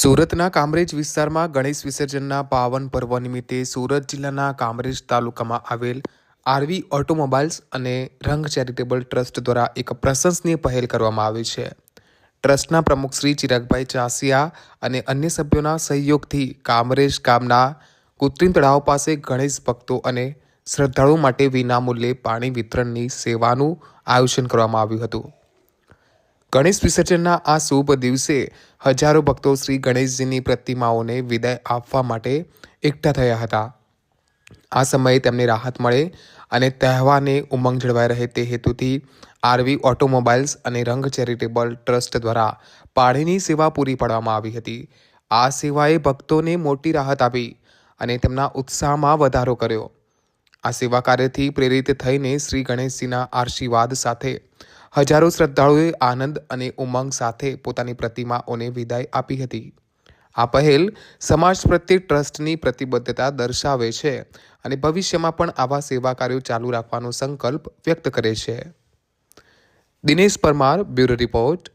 સુરતના કામરેજ વિસ્તારમાં ગણેશ વિસર્જનના પાવન પર્વ નિમિત્તે સુરત જિલ્લાના કામરેજ તાલુકામાં આવેલ આરવી ઓટોમોબાઈલ્સ અને રંગ ચેરિટેબલ ટ્રસ્ટ દ્વારા એક પ્રશંસનીય પહેલ કરવામાં આવી છે. ટ્રસ્ટના પ્રમુખ શ્રી ચિરાગભાઈ ચાસિયા અને અન્ય સભ્યોના સહયોગથી કામરેજ ગામના કૃત્રિમ તળાવ પાસે ગણેશ ભક્તો અને શ્રદ્ધાળુઓ માટે વિનામૂલ્યે પાણી વિતરણની સેવાનું આયોજન કરવામાં આવ્યું હતું. ગણેશ વિસર્જનના આ શુભ દિવસે હજારો ભક્તો શ્રી ગણેશજીની પ્રતિમાઓને વિદાય આપવા માટે એકઠા થયા હતા. આ સમયે તેમને રાહત મળે અને તહેવારને ઉમંગ જળવાઈ રહે તે હેતુથી આરવી ઓટોમોબાઈલ્સ અને રંગ ચેરિટેબલ ટ્રસ્ટ દ્વારા પાણીની સેવા પૂરી પાડવામાં આવી હતી. આ સેવાએ ભક્તોને મોટી રાહત આપી અને તેમના ઉત્સાહમાં વધારો કર્યો. આ સેવા કાર્યથી પ્રેરિત થઈને શ્રી ગણેશજીના આશીર્વાદ સાથે હજારો શ્રદ્ધાળુએ આનંદ અને ઉમંગ સાથે પોતાની પ્રતિમાઓને વિદાય આપી હતી. આ પહેલ સમાજ પ્રત્યે ટ્રસ્ટની પ્રતિબદ્ધતા દર્શાવે છે અને ભવિષ્યમાં પણ આવા સેવા કાર્યો ચાલુ રાખવાનો સંકલ્પ વ્યક્ત કરે છે. Dinesh Parmar, bureau report